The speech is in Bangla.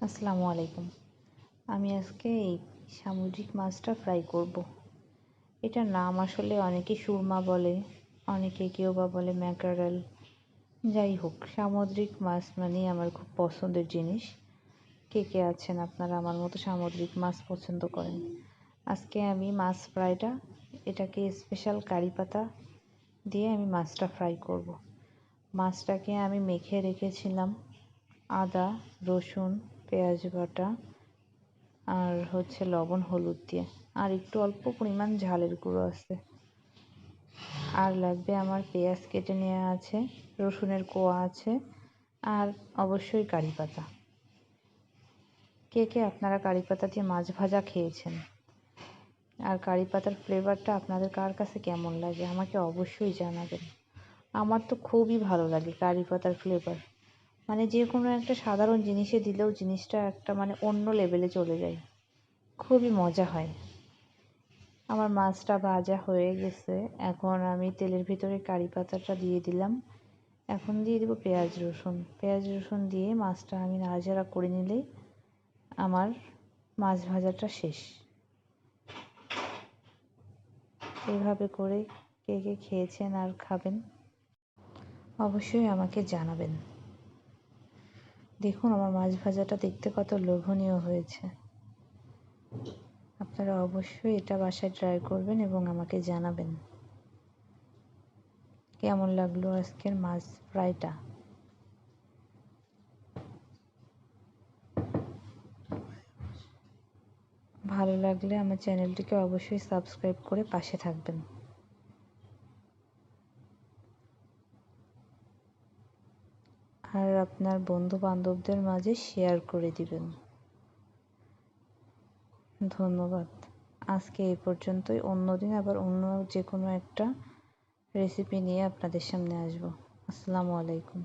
আসসালামু আলাইকুম আমি আজকে এই সামুদ্রিক মাছটা ফ্রাই করব। এটার নাম আসলে অনেকে সুরমা বলে, অনেকে কেউ বা বলে, ম্যাকারেল যাই হোক, সামুদ্রিক মাছ মানেই আমার খুব পছন্দের জিনিস কে কে আছেন আপনারা আমার মতো সামুদ্রিক মাছ পছন্দ করেন আজকে আমি মাছ ফ্রাইটা এটাকে স্পেশাল কারি পাতা দিয়ে আমি মাছটা ফ্রাই করব। মাছটাকে আমি মেখে রেখেছিলাম আদা, রসুন পেঁয়াজ বাটা আর হচ্ছে লবণ, হলুদ দিয়ে। আর একটু অল্প পরিমাণ ঝালের গুঁড়ো আছে। আর লাগবে আমার পেঁয়াজ কেটে নেওয়া আছে, রসুনের কোয়া আছে, আর অবশ্যই কারি পাতা। কে কে আপনারা কারি পাতা দিয়ে মাছ ভাজা খেয়েছেন? আর কারি পাতার ফ্লেভারটা আপনাদের কার কাছে কেমন লাগে? আমাকে অবশ্যই জানাবেন। আমার তো খুবই ভালো লাগে কারি পাতার ফ্লেভার। মানে যে কোনো একটা সাধারণ জিনিসে দিলেও জিনিসটা একটা মানে অন্য লেভেলে চলে যায়। খুবই মজা হয়। আমার মাছটা ভাজা হয়ে গেছে। এখন আমি তেলের ভিতরে কারি পাতাটা দিয়ে দিলাম। এখন দিয়ে দেবো পেঁয়াজ, রসুন। পেঁয়াজ, রসুন দিয়ে মাছটা আমি নাড়াচাড়া করে নিলেই আমার মাছ ভাজাটা শেষ। এভাবে করে কে কে খেয়েছেন আর খাবেন অবশ্যই আমাকে জানাবেন। দেখুন, আমার মাছ ভাজাটা দেখতে কত লোভনীয় হয়েছে। আপনারা অবশ্যই এটা বাসায় ট্রাই করবেন এবং আমাকে জানাবেন। কেমন লাগল আজকের মাছ ফ্রাইটা ভালো লাগলে আমার চ্যানেলটিকে অবশ্যই সাবস্ক্রাইব করে পাশে থাকবেন। আর আপনার বন্ধু বান্ধবদের মাঝে শেয়ার করে দিবেন। ধন্যবাদ। আজকে এই পর্যন্তই। অন্যদিন আবার অন্য যে কোনো একটা রেসিপি নিয়ে আপনাদের সামনে আসব। আসসালামু আলাইকুম।